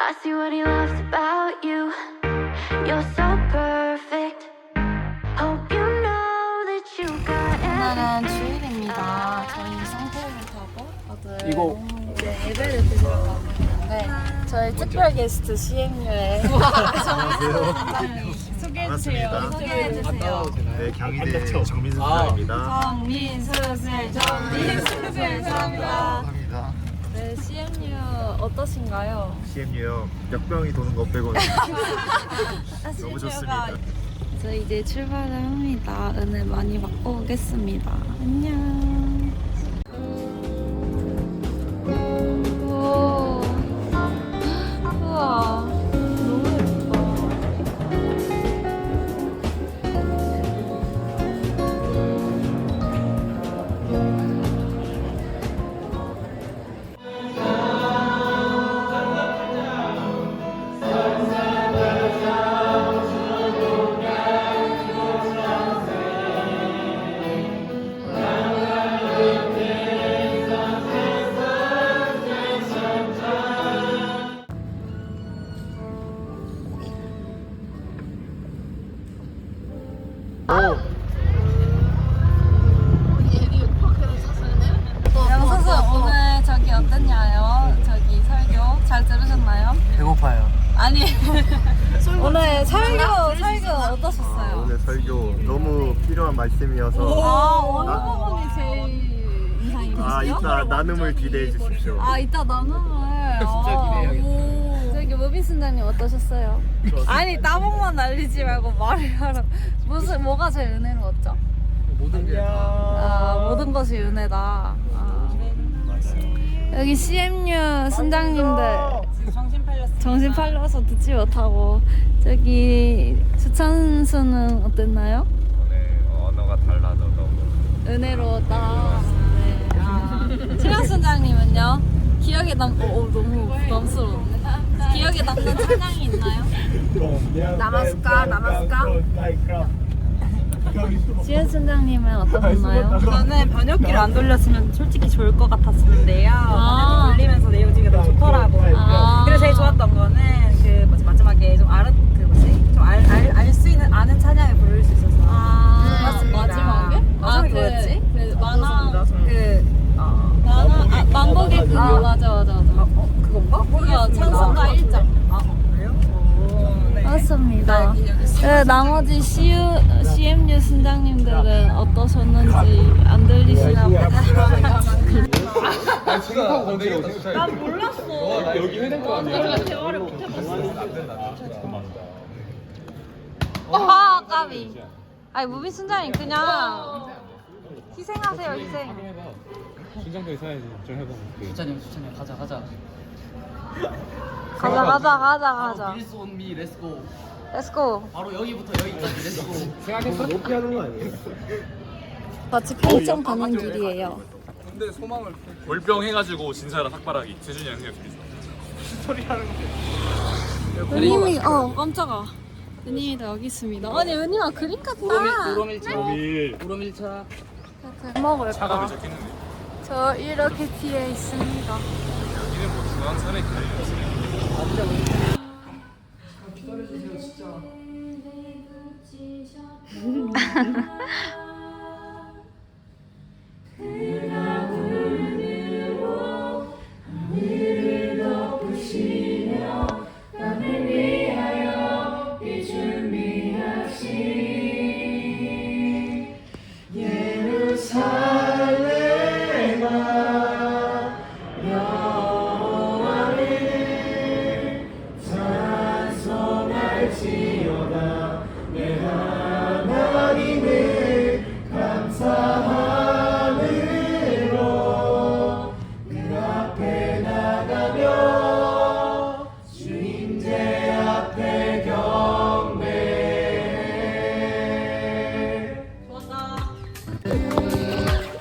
I see what he loves about you. You're so perfect. Hope you know that you got 오늘은 주일입니다. 저희 성태를 타고 다들 이거. 이제 예배를 드리러 가고 있는데 저희 특별 게스트 CMU의 소개해주세요. 소개해주세요. 네, 경희대 정민수 아. 선생입니다. 정민수술, 정민수술, 감사합니다. CMU 어떠신가요? CMU요. 역병이 도는 것 빼고는 너무 좋습니다. 저 이제 출발을 합니다. 은혜 많이 받고 오겠습니다. 안녕. 설교 너무 필요한 말씀이어서 아 어느 부분이 제일 인상이 아, 깊으세요? 이따 나눔을 기대해 주십시오. 아 이따 나눔을 진짜 기대해야겠다. 오. 저기 무빈 순자님 어떠셨어요? 아니 따봉만 날리지 말고 말을 하라 무슨 뭐가 제일 은혜로웠죠? 모든 게 다. 아 모든 것이 은혜다 아. 여기 CMU 순장님들 정신 팔렸어. 정신 팔려서 듣지 못하고 저기 주찬수는 어땠나요? 오늘 언어가 달라서 너무 은혜로웠다. 네. 아. 최양 순장님은요? 기억에 남, 어, 어, 너무 부담스러운데? 기억에 남는 찬양이 있나요? 나마스카 나마스카 지혜 순장님은 어떠셨나요? 저는 번역기를 안 돌렸으면 솔직히 좋을 것 같았는데요 아. 번역기 돌리면서 내용 중에 너무 좋더라고 아. 그래서 제일 좋았던 거는 그 뭐지 마지막에 좀그 뭐지 좀알알 수 있는 아는 찬양을 부를 수 있어서 아, 맞습니다. 마지막에? 마지막에 뭐였지? 그 만화, 그 어, 만화, 아, 만복의 그, 아. 맞아, 맞아, 맞아. 어, 어 그건가? 그거 찬송가 1장. 아 그래요? 오, 네. 맞습니다. 네, 나머지 CU, CMU 순장님들은 어떠셨는지 안 들리시나 보다. 난 몰랐어. 나 여기 회den 거 아니야? 아, 까비. 아니, 무빈 순장님 그냥 희생하세요, 희생. 순장도 있어야지. 좀 해봐. 수찬이 수찬이 가자 가자 가자, 가자, 가자, 가자. 빌스 온미 렛츠고 렛츠고. 바로 여기부터 여기까지 렛츠고 생각했어? 높이 하는 거 아니에요? 같이 평점 가는 길이에요. 근데 소망을 골병 해가지고 진사랑 삭발하기 재준이 형 생각했어 은님이, 어, 깜짝아. 은님이도 여기 있습니다. 아니, 은님아, 그림 같다. 우롬일차 우리 우롬일차 먹을까? 저 이렇게 뒤에 있습니다. 여기는 뭐 중앙선에 기다리는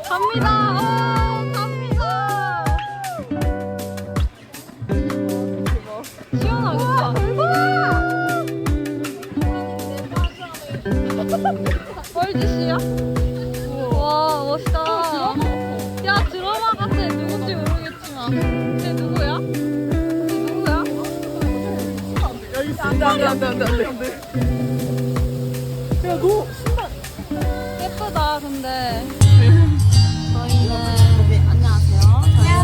갑니다. 오, 갑니다. 시원하겠다. 뻘짓이야? 와 멋있다. 야 드라마 같아. 누군지 모르겠지만. 쟤 누구야? 쟤 누구야? 안돼 안돼 안돼 안돼 안돼. 야너 신발 예쁘다 근데.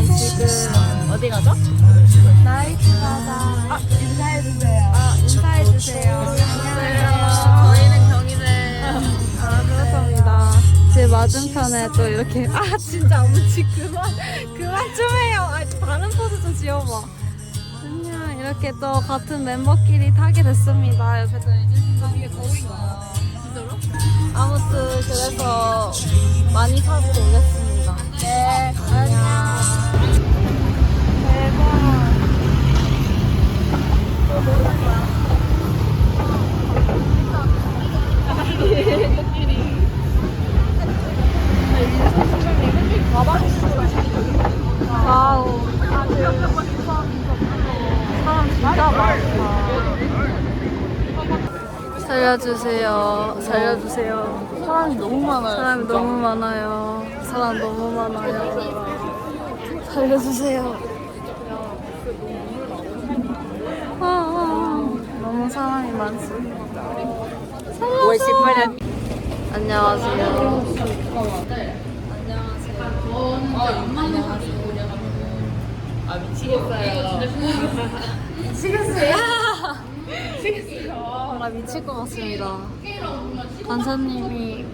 지금 어디 가죠? 나이트. 아 인사해 주세요. 아 인사해 주세요. 안녕하세요. 저희는 경희대. 아 그렇습니다. 제 맞은편에 또 이렇게 아 진짜 어머치 그만 그만 좀 해요. 아 다른 포즈 좀 지어봐. 안녕 이렇게 또 같은 멤버끼리 타게 됐습니다. 옆에 또 예진 씨가 이게 거울인가요? 진짜로? 아무튼 그래서 많이 타고 오겠습니다. 네 안녕. 와우. 사람 진짜 많다. 살려주세요. 살려주세요. 사람이 너무 많아요. 사람이 너무 많아요. 사람 너무 많아요. 살려주세요. 아, 아, 아. 너무 사람이 많습니다. 살려줘. 안녕하세요. 나 미칠 것 같습니다. 간사님이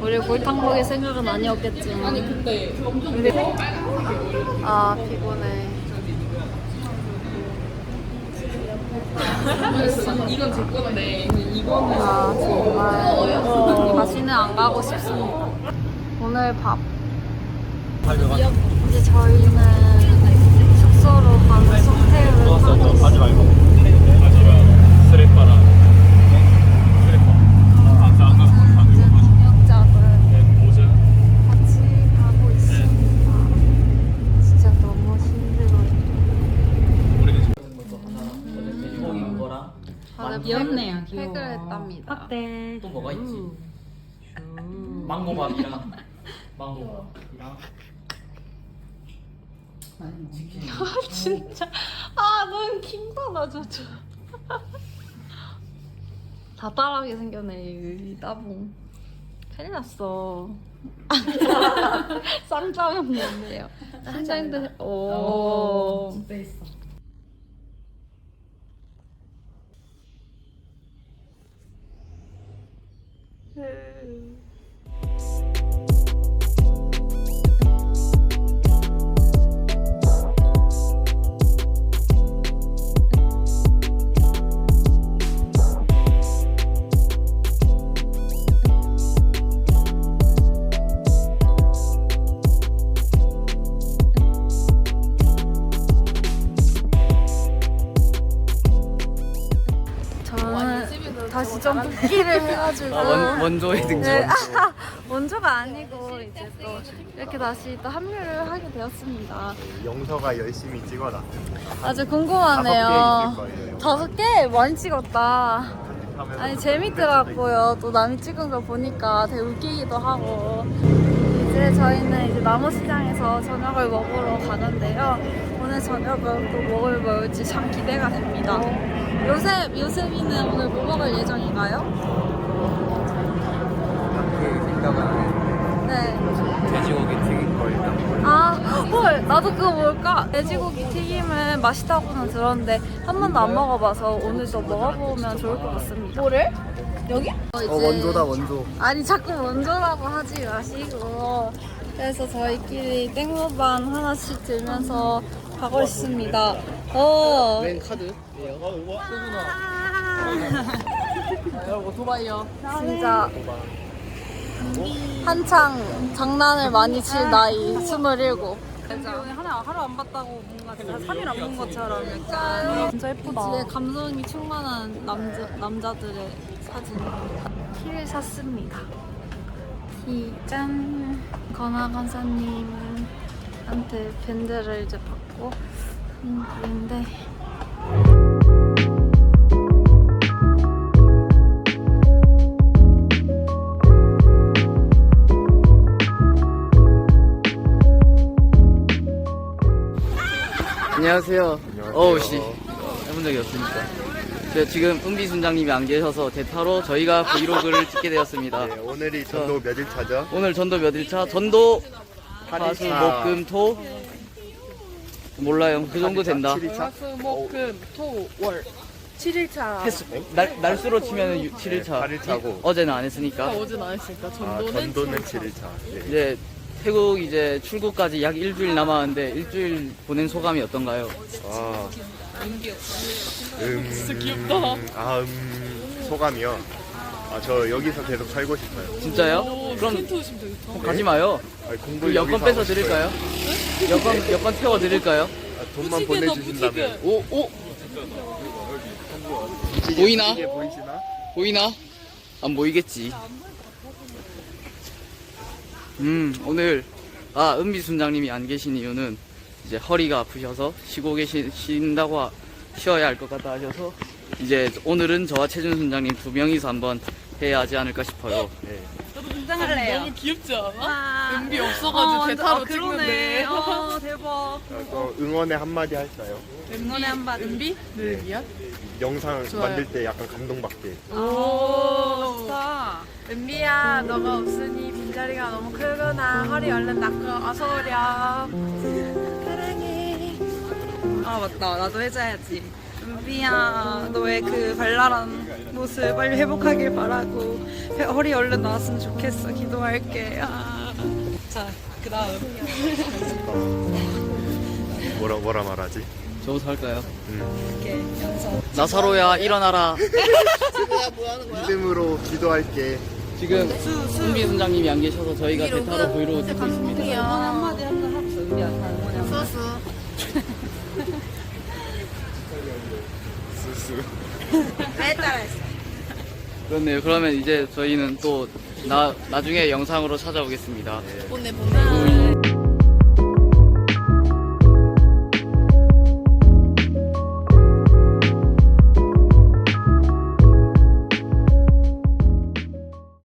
우리 골탕 먹일 생각은 아니었겠지만. 아니 근데 우리 아 피곤해. 이건 제 건데. 이거는 아 정말. 다시는 안 가고 싶습니다. 오늘 밥. 이제 저희는 숙소로 가는 속태를 타고 있어요. 가지 말고. 마지막 쓰레빠랑 쓰레빠. 안 가, 안 가, 안 가. 경력자들 모자. 같이 가고 있습니다. 진짜 너무 힘들어요. 우리는 지금 어제 돼지고기 그거랑 다들 귀엽네요, 팩- 팩을 했답니다. 또 뭐가 있지? 망고밥이랑 망고밥이랑 치킨. 진짜. 아 너무 킹받아 저저 다 따라하게 생겼네 이 따봉. 큰일 났어. 쌍짜면 뭔데요. 신장도 오 복귀를 해가지고 원조의 네, 아, 원조가 아니고 이제 또 이렇게 다시 또 합류를 하게 되었습니다. 영서가 열심히 찍어놨습니다. 아주 궁금하네요. 있을 거예요. 다섯 개 많이 찍었다. 하면서 아니 재밌더라고요. 또 남이 찍은 거 보니까 되게 웃기기도 하고. 이제 저희는 이제 나무시장에서 저녁을 먹으러 가는데요. 오늘 저녁은 또뭘 먹을지 참 기대가 됩니다. 요셉, 요셉이는 오늘 뭐 먹을 예정인가요? 그 생각은 네. 돼지고기 튀긴 거 일단 아, 헐, 나도 그거 뭘까? 돼지고기 튀김은 맛있다고는 들었는데 한 번도 안 먹어봐서 오늘 또 먹어보면 좋을 것 같습니다. 뭐를? 여기? 어 원조다 원조 아니 자꾸 원조라고 하지 마시고 그래서 저희끼리 땡모반 하나씩 들면서 가고 있습니다. 어. 카드. 아, 여러분 오토바이요. 진짜 한창 장난을 많이 칠 나이 27. 오늘 하나 하루 안 봤다고 뭔가 진짜 3일 안 본 것처럼 약간 진짜 예쁘다. 감성이 충만한 남자 남자들의 사진. 티를 샀습니다. 티 짠. 건아 간사님한테 밴드를 이제 받고 음, 근데 안녕하세요. 안녕하세요. 어우 씨. 해본 적이 없으니까. 저 지금 은비 순장님이 안 계셔서 대타로 저희가 브이로그를 찍게 되었습니다. 네, 오늘이 전도 몇 일 차죠? 오늘 전도 몇 일차? 전도 팔 화수. 목금 토 몰라요. 그 정도 된다. 7일차? 목금 토월 7일차. 횟수, 날, 날수로 치면 7일차. 8일차고 어제는 안 했으니까. 어제는 안 했으니까 아, 전도는 전도는 7일차 네. 이제 태국 이제 출국까지 약 일주일 남았는데 일주일 보낸 소감이 어떤가요? 아, 음, 진짜 귀엽다. 아, 음, 소감이요? 아, 저 여기서 계속 살고 싶어요 진짜요? 오, 그럼 텐트 오시면 되겠다. 그럼 가지 마요. 아니, 공부 그 여권 뺏어 드릴까요? 여권 여권 태워 드릴까요? 아, 돈만 너 보내주신다면 오 오. 보이나? 이게 보이시나? 보이나? 안 보이겠지. 음 오늘 아 은비 순장님이 안 계신 이유는 이제 허리가 아프셔서 쉬고 계신다고 하- 쉬어야 할 것 같다 하셔서 이제 오늘은 저와 최준 순장님 두 명이서 한번 해야 하지 않을까 싶어요. 네. 저도 등장할래요. 너무 귀엽지 않아? 와. 은비 어, 없어가지고 대타로 아, 그러네. 찍는데. 어, 대박. 아, 또 응원의 한마디 할까요? 응원의 한마디. 은비? 늘 위한? 영상 좋아요. 만들 때 약간 감동받게 오, 좋다. 은비야, 너가 없으니 빈자리가 너무 크구나. 허리 얼른 닦고 어서 오렴. 사랑해. 아, 맞다. 나도 해줘야지. 은비야, 너의 그 발랄한 모습 빨리 회복하길 바라고 배- 허리 얼른 나왔으면 좋겠어. 기도할게. 아. 자, 그 다음. 뭐라 뭐라 말하지? 저부터 할까요? 이렇게 연서. 나사로야 일어나라. 믿음으로 기도할게 지금 은비 순장님이 안 계셔서 저희가 대타로 브이로그 찍고 있습니다. 한마디 한번 합시다. 한마디. 수수 잘 따라했어. 그렇네요. 그러면 이제 저희는 또 나, 나중에 영상으로 찾아오겠습니다. 보내 보내.